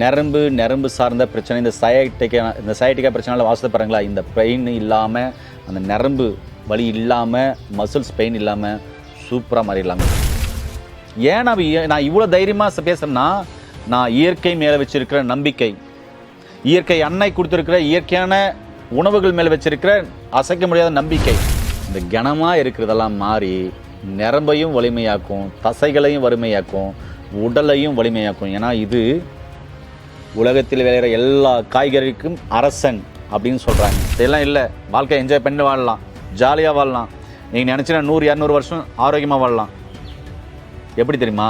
நரம்பு நரம்பு சார்ந்த பிரச்சனை இந்த சயாட்டிக்கான இந்த சயாட்டிக்கா பிரச்சனையால வாசத்தை பாருங்களா இந்த பெயின் இல்லாமல் அந்த நரம்பு வலி இல்லாமல் மசில்ஸ் பெயின் இல்லாமல் சூப்பராக மாறிடலாங்க. ஏன் நான் நான் இவ்வளோ தைரியமாக பேசுகிறேன்னா நான் இயற்கை மேலே வச்சிருக்கிற நம்பிக்கை இயற்கை அன்னை கொடுத்துருக்கிற இயற்கையான உணவுகள் மேலே வச்சிருக்கிற அசைக்க முடியாத நம்பிக்கை இந்த கனமாக இருக்கிறதெல்லாம் மாறி நரம்பையும் வலிமையாக்கும் தசைகளையும் வலிமையாக்கும் உடலையும் வலிமையாக்கும். ஏன்னா இது உலகத்தில் விளையிற எல்லா காய்கறிக்கும் அரசன் அப்படின்னு சொல்கிறாங்க இதெல்லாம் இல்லை. வாழ்க்கை என்ஜாய் பண்ணி வாழலாம். ஜாலியாக வாழலாம். நீங்கள் நினச்சினா நூறு இரநூறு வருஷம் ஆரோக்கியமாக வாழலாம். எப்படி தெரியுமா?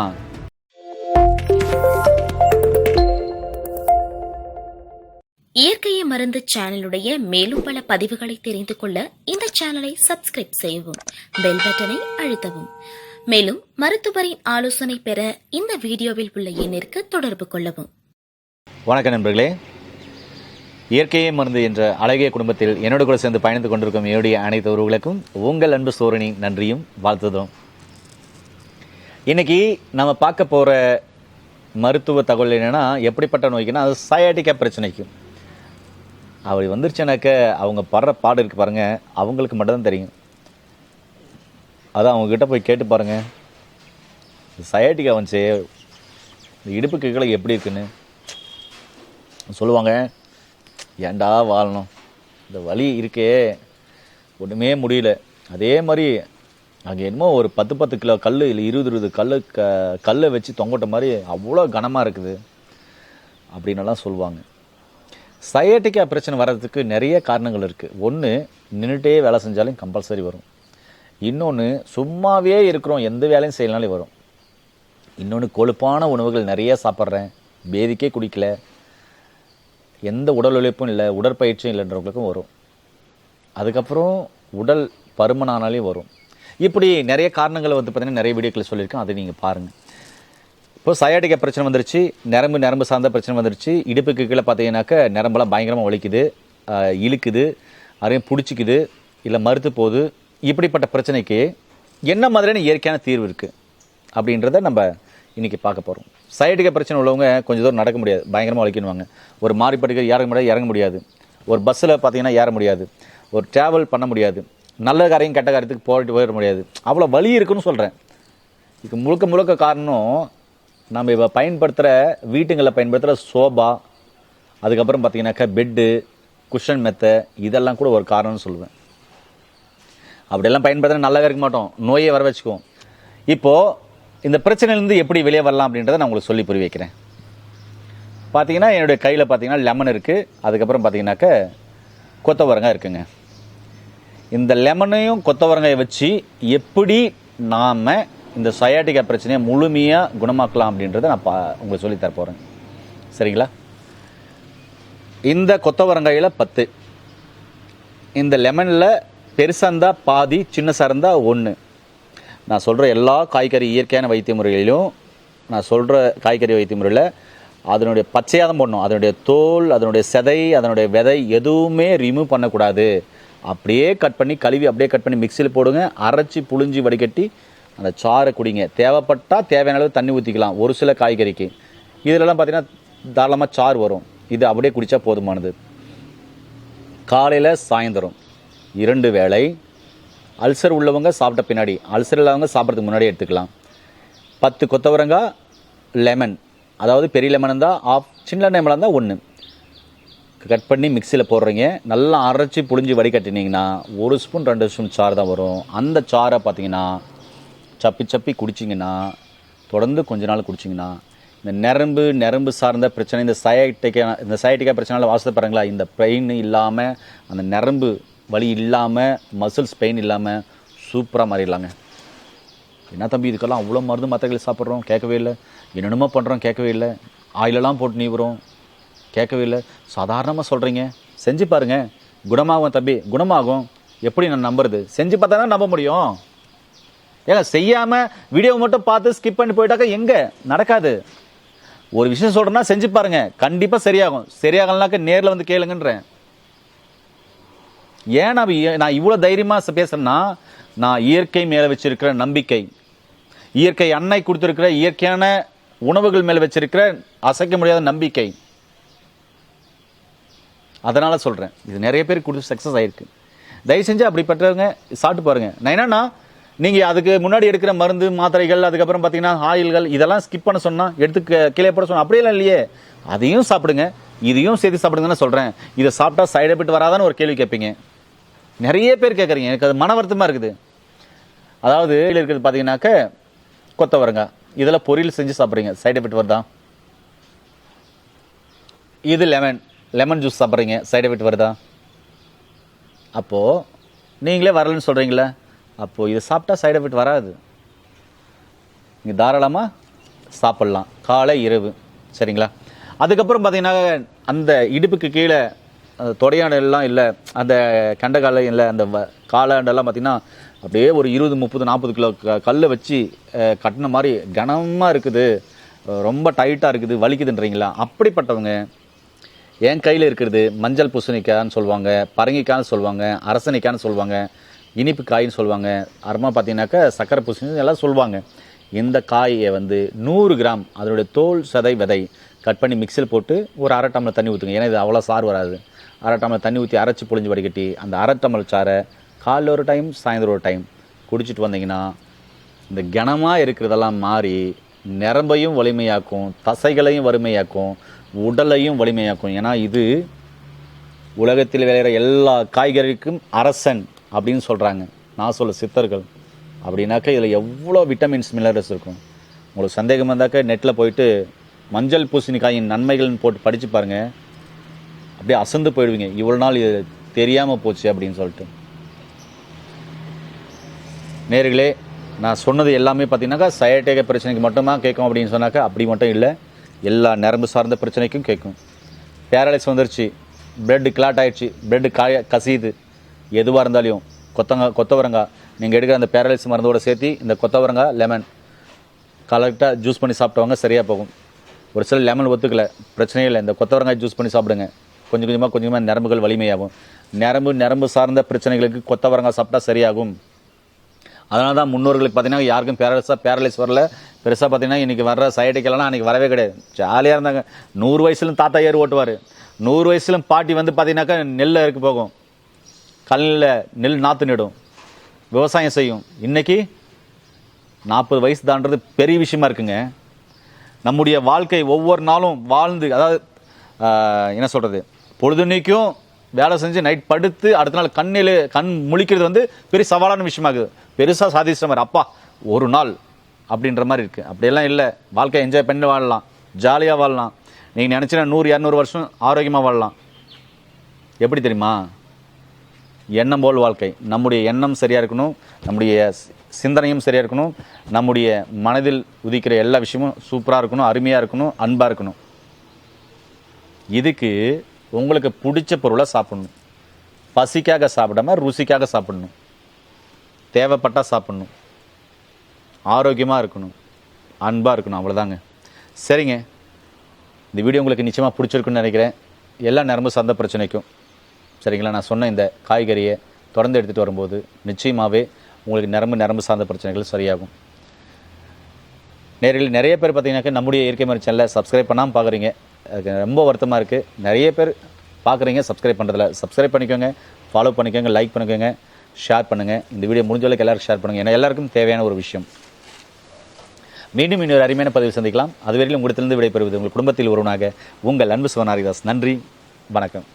இயற்கையை மருந்து சேனலுடைய மேலும் பல பதிவுகளை தெரிந்து கொள்ள இந்த சேனலை சப்ஸ்கிரைப் செய்யவும் பெல் பட்டனை அழுத்தவும். மேலும் மருத்துவரின் ஆலோசனை பெற இந்த வீடியோவில் உள்ள எண்ணிற்கு தொடர்பு கொள்ளவும். வணக்கம் நண்பர்களே. இயற்கையே மருந்து என்ற அழகிய குடும்பத்தில் என்னோட கூட சேர்ந்து பயணித்து கொண்டிருக்கும் என்னுடைய அனைத்து உறவுகளுக்கும் உங்கள் அன்பு சோரணி நன்றியும் வாழ்த்துதும் இன்னைக்கு நம்ம பார்க்க போகிற மருத்துவ தகவல் என்னென்னா எப்படிப்பட்ட நோய்க்குன்னா அது சயாட்டிக்கா பிரச்சனைக்கும் அப்படி வந்துருச்சுனாக்க அவங்க படுற பாடு இருக்கு பாருங்கள் அவங்களுக்கு மட்டும்தான் தெரியும். அதான் அவங்கக்கிட்ட போய் கேட்டு பாருங்கள் சயாட்டிக்கா வந்துச்சு இடுப்பு இடுப்புக்கு கீழே எப்படி இருக்குன்னு. சொல்லுவாங்க ஏண்டா வாழணும்? இந்த வலி இருக்கே ஒன்றுமே முடியல. அதே மாதிரி அங்கே என்னமோ ஒரு பத்து பத்து கிலோ கல் இல்லை இருபது இருபது கல் க கல்லை வச்சு தொங்கட்ட மாதிரி அவ்வளோ கனமாக இருக்குது அப்படின்னலாம் சொல்லுவாங்க. சயட்டிக்கா பிரச்சனை வர்றதுக்கு நிறைய காரணங்கள் இருக்குது ஒன்று நின்றுட்டே வேலை செஞ்சாலும் கம்பல்சரி வரும். இன்னொன்று சும்மாவே இருக்கிறோம் எந்த வேலையும் செய்யலனாலே வரும். இன்னொன்று கொழுப்பான உணவுகள் நிறைய சாப்பிட்றேன் பேதிக்கே குடிக்கல எந்த உடல் உழைப்பும் இல்லை உடற்பயிற்சியும் இல்லைன்றவங்களுக்கும் வரும். அதுக்கப்புறம் உடல் பருமனானாலே வரும். இப்படி நிறைய காரணங்களை வந்து பார்த்திங்கன்னா நிறைய வீடியோக்கள் சொல்லியிருக்கேன் அதை நீங்கள் பாருங்கள் இப்போ சயாட்டிக்க பிரச்சனை வந்துருச்சு நரம்பு நரம்பு சார்ந்த பிரச்சனை வந்துருச்சு. இடுப்புக்கு கீழே பார்த்தீங்கன்னாக்க நரம்பெல்லாம் பயங்கரமாக ஒழிக்குது இழுக்குது அதையும் பிடிச்சிக்குது இல்லை மறுத்து போகுது. இப்படிப்பட்ட பிரச்சனைக்கு என்ன மாதிரியான இயற்கையான தீர்வு இருக்குது அப்படின்றத நம்ம இன்னைக்கு பார்க்க போகிறோம் சைடுக்கு பிரச்சனை உள்ளவங்க கொஞ்சம் தூரம் நடக்க முடியாது. பயங்கரமாக வலிக்கணுவாங்க ஒரு மாறி படிக்க இறங்க முடியாது இறங்க முடியாது. ஒரு பஸ்ஸில் பார்த்தீங்கன்னா ஏற முடியாது. ஒரு ட்ராவல் பண்ண முடியாது. நல்ல காரியம் கெட்ட காரியத்துக்கு போயிட்டு போயிட முடியாது. அவ்வளோ வலி இருக்குன்னு சொல்கிறேன் இதுக்கு முழுக்க முழுக்க காரணம் நம்ம இப்போ பயன்படுத்துகிற வீட்டுங்களில் பயன்படுத்துகிற சோபா அதுக்கப்புறம் பார்த்தீங்கன்னாக்கா பெட்டு குஷன் மெத்தை இதெல்லாம் கூட ஒரு காரணம்னு சொல்லுவேன். அப்படியெல்லாம் பயன்படுத்தினா நல்லாவே இருக்க மாட்டோம். நோயை வர வச்சுக்குவோம். இப்போது இந்த பிரச்சனையிலேருந்து எப்படி வெளியே வரலாம் அப்படின்றத நான் உங்களுக்கு சொல்லி புரிய வைக்கிறேன். பார்த்தீங்கன்னா என்னுடைய கையில் பார்த்தீங்கன்னா லெமன் இருக்குது அதுக்கப்புறம் பார்த்தீங்கன்னாக்க கொத்தவரங்காய் இருக்குங்க. இந்த லெமனையும் கொத்தவரங்காயை வச்சு எப்படி நாம் இந்த சயாட்டிக்கா பிரச்சனையை முழுமையாக குணமாக்கலாம் அப்படின்றத நான் பா உங்களுக்கு சொல்லி தரப்போகிறேன் சரிங்களா? இந்த கொத்தவரங்காயில் பத்து. இந்த லெமனில் பெருசாக இருந்தால் பாதி சின்னசாக இருந்தால் ஒன்று நான் சொல்கிற எல்லா காய்கறி இயற்கையான வைத்திய முறைகளிலும் நான் சொல்கிற காய்கறி வைத்திய முறையில் அதனுடைய பச்சையாக தான் போடணும். அதனுடைய தோல் அதனுடைய செதை அதனுடைய விதை எதுவுமே ரிமூவ் பண்ணக்கூடாது. அப்படியே கட் பண்ணி கழுவி அப்படியே கட் பண்ணி மிக்சியில் போடுங்க. அரைச்சி புழிஞ்சி வடிகட்டி அந்த சாறை குடிங்க. தேவைப்பட்டால் தேவையான அளவு தண்ணி ஊற்றிக்கலாம் ஒரு சில காய்கறிக்கு. இதிலெல்லாம் பார்த்திங்கன்னா தாராளமாக சாறு வரும். இது அப்படியே குடித்தா போதுமானது. காலையில் சாயந்தரம் இரண்டு வேளை அல்சர் உள்ளவங்க சாப்பிட்ட பின்னாடி அல்சர் இல்லாதவங்க சாப்பிட்றதுக்கு முன்னாடி எடுத்துக்கலாம். பத்து கொத்தவரங்காய் லெமன் அதாவது பெரிய லெமன் இருந்தால் ஆஃப் சின்ன லெமனாக இருந்தால் ஒன்று கட் பண்ணி மிக்சியில் போடுறீங்க. நல்லா அரைச்சி புழிஞ்சு வடிகட்டினீங்கன்னா ஒரு ஸ்பூன் ரெண்டு ஸ்பூன் சாறு தான் வரும். அந்த சாறை பார்த்தீங்கன்னா சப்பி சப்பி குடிச்சிங்கன்னா தொடர்ந்து கொஞ்ச நாள் குடிச்சிங்கன்னா இந்த நரம்பு நரம்பு சார்ந்த பிரச்சனை இந்த சயட்டிக்கா இந்த சயட்டிக்கா பிரச்சனையால வாசத்தை பாருங்களா இந்த பெயின் இல்லாமல் அந்த நரம்பு வலி இல்லாமல் மசில்ஸ் பெயின் இல்லாமல் சூப்பராக மாறிடலாங்க. என்ன தம்பி இதுக்கெல்லாம் அவ்வளோ மருந்து மாத்திரைகள் சாப்பிட்றோம் கேட்கவே இல்லை. என்னென்னமோ பண்ணுறோம் கேட்கவே இல்லை. ஆயிலெல்லாம் போட்டு நீவுறோம் கேட்கவே இல்லை. சாதாரணமாக சொல்கிறீங்க செஞ்சு பாருங்கள் குணமாகும் தம்பி குணமாகும். எப்படி நான் நம்புறது? செஞ்சு பார்த்தா தான் நம்ப முடியும். ஏங்க செய்யாமல் வீடியோ மட்டும் பார்த்து ஸ்கிப் பண்ணி போயிட்டாக்கா எங்கே? நடக்காது. ஒரு விஷயம் சொல்கிறேன்னா செஞ்சு பாருங்க. கண்டிப்பாக சரியாகும். சரியாகலனாக்க நேரில் வந்து கேளுங்கன்றேன். ஏன் நான் நான் இவ்வளோ தைரியமாக பேசுகிறேன்னா நான் இயற்கை மேலே வச்சிருக்கிற நம்பிக்கை. இயற்கை அன்னை கொடுத்துருக்கிற இயற்கையான உணவுகள் மேலே வச்சிருக்கிற அசைக்க முடியாத நம்பிக்கை. அதனால் சொல்கிறேன் இது நிறைய பேர் கொடுத்து சக்ஸஸ் ஆயிருக்கு. தயவு செஞ்சு அப்படிப்பட்டவங்க சாப்பிட்டு பாருங்கள் நான் என்னன்னா நீங்கள் அதுக்கு முன்னாடி எடுக்கிற மருந்து மாத்திரைகள் அதுக்கப்புறம் பார்த்தீங்கன்னா ஆயில்கள் இதெல்லாம் ஸ்கிப் பண்ண சொன்னால் எடுத்து கீழே போட சொன்னால் அப்படியெல்லாம் இல்லையே. அதையும் சாப்பிடுங்க. இதையும் சேர்த்து சாப்பிடுங்கன்னு சொல்கிறேன் இதை சாப்பிட்டா சைடு எஃபெக்ட் வராதான்னு ஒரு கேள்வி கேட்பீங்க. நிறைய பேர் கேட்குறீங்க எனக்கு அது மன வருத்தமாக இருக்குது. அதாவது இருக்கிறது பார்த்தீங்கன்னாக்க கொத்தவரங்காய் இதில் பொரியல் செஞ்சு சாப்பிட்றீங்க. சைடு எஃபெக்ட் வருதா? இது லெமன் லெமன் ஜூஸ் சாப்பிட்றீங்க. சைடு எஃபெக்ட் வருதா? அப்போது நீங்களே வரலன்னு சொல்கிறீங்களே அப்போது இதை சாப்பிட்டா சைடு எஃபெக்ட் வராது. நீங்கள் தாராளமாக சாப்பிட்லாம். காலை இரவு. சரிங்களா? அதுக்கப்புறம் பார்த்தீங்கன்னா அந்த இடுப்புக்கு கீழே தொடையாடெல்லாம் இல்லை அந்த கண்டகால இல்லை அந்த வ- காலாண்டெல்லாம் பார்த்தீங்கன்னா அப்படியே ஒரு இருபது முப்பது நாற்பது கிலோ க கல்லை வச்சு கட்டின மாதிரி கனமாக இருக்குது. ரொம்ப டைட்டாக இருக்குது வலிக்குதுன்றீங்களா? அப்படிப்பட்டவங்க என் கையில் இருக்கிறது மஞ்சள் பூசணிக்காய்ன்னு சொல்லுவாங்க பரங்கிக்காய்னு சொல்லுவாங்க அரசணிக்காய்ன்னு சொல்லுவாங்க இனிப்பு காயின்னு சொல்லுவாங்க. அப்புறமா பார்த்தீங்கன்னாக்கா சக்கரை பூசணி எல்லாம் சொல்லுவாங்க. இந்த காயை வந்து நூறு கிராம் அதனுடைய தோல் சதை விதை கட் பண்ணி மிக்சியில் போட்டு ஒரு அரை டம்ளர் தண்ணி ஊற்றுங்க ஏன்னா இது அவ்வளோ சார் வராது. அரை டம்ளர் தண்ணி ஊற்றி அரைச்சி புழிஞ்சு வடிகட்டி அந்த அரை டம்ளர் சாரை காலைல ஒரு டைம் சாயந்தரம் ஒரு டைம் குடிச்சிட்டு வந்தீங்கன்னா இந்த கனமாக இருக்கிறதெல்லாம் மாறி நரம்பையும் வலிமையாக்கும் தசைகளையும் வலிமையாக்கும் உடலையும் வலிமையாக்கும். ஏன்னா இது உலகத்தில் விளையிற எல்லா காய்கறிக்கும் அரசன் அப்படின்னு சொல்கிறாங்க நான் சொல்ல சித்தர்கள். அப்படின்னாக்கா இதில் எவ்வளோ விட்டமின்ஸ் மினரல்ஸ் இருக்கும். உங்களுக்கு சந்தேகம் வந்தாக்க நெட்டில் போயிட்டு மஞ்சள் பூசணிக்காயின் நன்மைகள்னு போட்டு படித்து பாருங்கள் அப்படியே அசந்து போயிடுவீங்க. இவ்வளோ நாள் இது தெரியாமல் போச்சு அப்படின்னு சொல்லிட்டு. நேர்களே நான் சொன்னது எல்லாமே பார்த்தீங்கன்னாக்கா சயட்டேக பிரச்சனைக்கு மட்டும்தான் கேட்கும் அப்படின்னு சொன்னாக்கா அப்படி மட்டும் இல்லை. எல்லா நரம்பு சார்ந்த பிரச்சனைக்கும் கேட்கும். பேரலைஸ் வந்துருச்சு. பிளட்டு கிளாட் ஆகிடுச்சு பிளட்டு காய கசியுது. எதுவாக இருந்தாலும் கொத்தங்க கொத்தவரங்காய் நீங்கள் எடுக்கிற அந்த பேரலைஸ் மருந்தோட சேர்த்து இந்த கொத்தவரங்காய் லெமன் கலெக்டாக ஜூஸ் பண்ணி சாப்பிட்டவங்க சரியாக போகும். ஒரு சில லெமன் ஒத்துக்கலை. பிரச்சனையே இல்லை. இந்த கொத்தவரங்காய் ஜூஸ் பண்ணி சாப்பிடுங்க. கொஞ்சம் கொஞ்சமாக கொஞ்சமாக நரம்புகள் வலிமையாகும். நரம்பு நரம்பு சார்ந்த பிரச்சனைகளுக்கு கொத்தவரங்காய் சாப்பிட்டா சரியாகும். அதனால தான் முன்னோர்களுக்கு பார்த்தீங்கன்னா யாருக்கும் பேரலைஸாக பேரலைஸ் வரல. பெருசாக பார்த்தீங்கன்னா இன்றைக்கி வர்ற சைடுக்கெல்லாம் அன்றைக்கி வரவே கிடையாது. ஜாலியாக இருந்தாங்க. நூறு வயசுலும் தாத்தா ஏறு ஓட்டுவார். நூறு வயசுலும் பாட்டி வந்து பார்த்தீங்கன்னாக்கா நெல்லை இருக்கு போகும். கல்லில் நெல் நாற்று நடும். விவசாயம் செய்யும். இன்றைக்கி நாற்பது வயசு தான்றது பெரிய விஷயமா இருக்குங்க. நம்முடைய வாழ்க்கை ஒவ்வொரு நாளும் வாழ்ந்து அதாவது என்ன சொல்கிறது பொழுதுனைக்கும் வேலை செஞ்சு நைட் படுத்து அடுத்த நாள் கண்ணில் கண் முழிக்கிறது வந்து பெரிய சவாலான விஷயமாகுது பெருசாக சாதிச்சிட்ட மாதிரி அப்பா ஒரு நாள் அப்படின்ற மாதிரி இருக்குது அப்படியெல்லாம் இல்லை. வாழ்க்கை என்ஜாய் பண்ணி வாழலாம். ஜாலியாக வாழலாம். நீங்கள் நினச்சினா நூறு இரநூறு வருஷம் ஆரோக்கியமாக வாழலாம். எப்படி தெரியுமா? எண்ணம் போல் வாழ்க்கை. நம்முடைய எண்ணம் சரியாக இருக்கணும். நம்முடைய சிந்தனையும் சரியாக இருக்கணும். நம்முடைய மனதில் உதிக்கிற எல்லா விஷயமும் சூப்பராக இருக்கணும் அருமையாக இருக்கணும் அன்பாக இருக்கணும். இதுக்கு உங்களுக்கு பிடிச்ச பொருளை சாப்பிடணும். பசிக்காக சாப்பிடாம ருசிக்காக சாப்பிடணும். தேவைப்பட்டால் சாப்பிடணும். ஆரோக்கியமாக இருக்கணும். அன்பாக இருக்கணும் அவ்வளோதாங்க சரிங்க. இந்த வீடியோ உங்களுக்கு நிச்சயமாக பிடிச்சிருக்குன்னு நினைக்கிறேன். எல்லா நேரமும் சார்ந்த பிரச்சனைக்கும். சரிங்களா? நான் சொன்ன இந்த காய்கறியை தொடர்ந்து எடுத்துகிட்டு வரும்போது நிச்சயமாகவே உங்களுக்கு நரம்பு நரம்பு சார்ந்த பிரச்சனைகள் சரியாகும். நேரில் நிறைய பேர் பார்த்தீங்கன்னாக்கா நம்முடைய இயற்கை மருந்து சேனலை சப்ஸ்கிரைப் பண்ணாமல் பார்க்குறீங்க ரொம்ப வருத்தமாக இருக்குது நிறைய பேர் பார்க்குறீங்க சப்ஸ்கிரைப் பண்ணுறதில்ல சப்ஸ்கிரைப் பண்ணிக்கோங்க ஃபாலோ பண்ணிக்கோங்க லைக் பண்ணிக்கோங்க ஷேர் பண்ணுங்கள் இந்த வீடியோ முடிஞ்ச அளவுக்கு எல்லாருக்கும் ஷேர் பண்ணுங்கள் ஏன்னா எல்லாருக்கும் தேவையான ஒரு விஷயம். மீண்டும் இன்னொரு அருமையான பதிவு சந்திக்கலாம். அதுவரையிலும் உங்களிடத்திலிருந்து விடைபெறுவது உங்கள் குடும்பத்தில் ஒருவனாக உங்கள் அன்பு சிவனாரிதாஸ் நன்றி வணக்கம்.